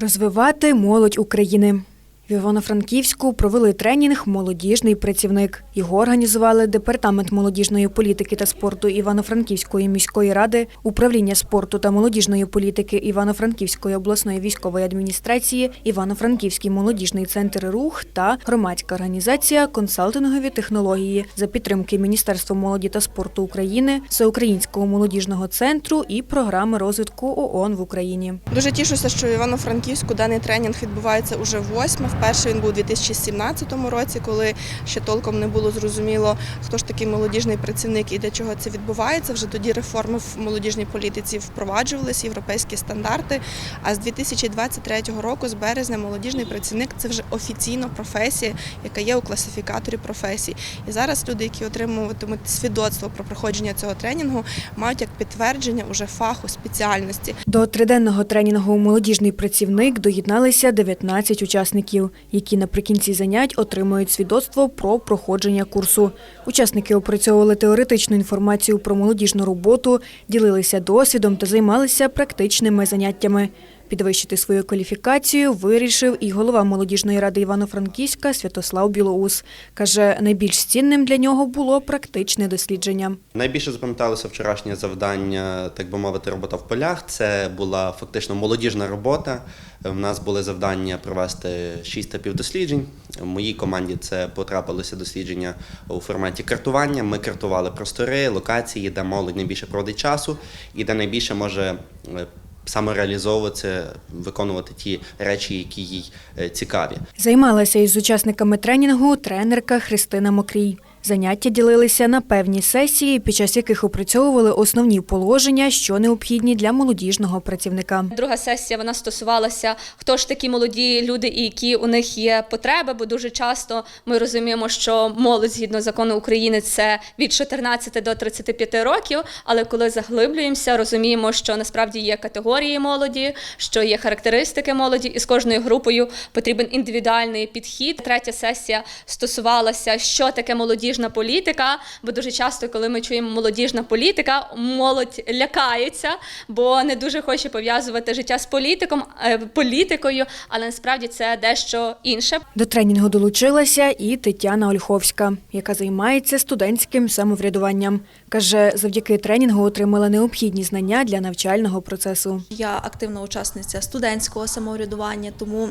Розвивати молодь України. В Івано-Франківську провели тренінг Молодіжний працівник. Його організували Департамент молодіжної політики та спорту Івано-Франківської міської ради, управління спорту та молодіжної політики Івано-Франківської обласної військової адміністрації, Івано-Франківський молодіжний центр рух та громадська організація Консалтингові технології за підтримки Міністерства молоді та спорту України, Всеукраїнського молодіжного центру і програми розвитку ООН в Україні. Дуже тішуся, що в Івано-Франківську даний тренінг відбувається уже восьме. Вперше він був у 2017 році, коли ще толком не було зрозуміло, хто ж такий молодіжний працівник і для чого це відбувається. Вже тоді реформи в молодіжній політиці впроваджувалися, європейські стандарти. А з 2023 року, з березня, молодіжний працівник це вже офіційна професія, яка є у класифікаторі професій. І зараз люди, які отримуватимуть свідоцтво про проходження цього тренінгу, мають як підтвердження уже фаху спеціальності. До триденного тренінгу молодіжний працівник доєдналися 19 учасників, які наприкінці занять отримують свідоцтво про проходження курсу. Учасники опрацьовували теоретичну інформацію про молодіжну роботу, ділилися досвідом та займалися практичними заняттями. Підвищити свою кваліфікацію вирішив і голова молодіжної ради Івано-Франківська Святослав Білоус. Каже, найбільш цінним для нього було практичне дослідження. Найбільше запам'яталося вчорашнє завдання, так би мовити, робота в полях. Це була фактично молодіжна робота. У нас були завдання провести шість типів досліджень. В моїй команді це потрапилося дослідження у форматі картування. Ми картували простори, локації, де молодь найбільше проводить часу і де найбільше може е, самореалізовуватися, виконувати ті речі, які їй е, цікаві. Займалася із учасниками тренінгу тренерка Христина Мокрій. Заняття ділилися на певні сесії, під час яких опрацьовували основні положення, що необхідні для молодіжного працівника. Друга сесія вона стосувалася, хто ж такі молоді люди і які у них є потреби, бо дуже часто ми розуміємо, що молодь згідно закону України це від 14 до 35 років. Але коли заглиблюємося, розуміємо, що насправді є категорії молоді, що є характеристики молоді, і з кожною групою потрібен індивідуальний підхід. Третя сесія стосувалася, що таке молодіжна політика. Бо дуже часто, коли ми чуємо молодіжна політика, молодь лякається, бо не дуже хоче пов'язувати життя з політиком, е, політикою, але насправді це дещо інше. До тренінгу долучилася і Тетяна Ольховська, яка займається студентським самоврядуванням. Каже, завдяки тренінгу отримала необхідні знання для навчального процесу. Я активна учасниця студентського самоврядування, тому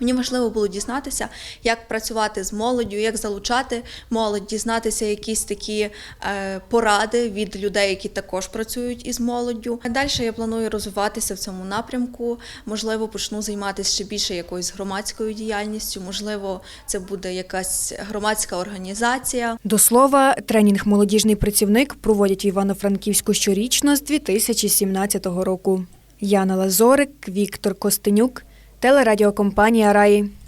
мені важливо було дізнатися, як працювати з молоддю, як залучати молодь, дізнатися якісь такі е, поради від людей, які також працюють із молоддю. Далі я планую розвиватися в цьому напрямку. Можливо, почну займатися ще більше якоюсь громадською діяльністю. Можливо, це буде якась громадська організація. До слова, тренінг молодіжний працівник проводять в Івано-Франківську щорічно з 2017 року. Яна Лазорик, Віктор Костенюк, телерадіокомпанія Раї.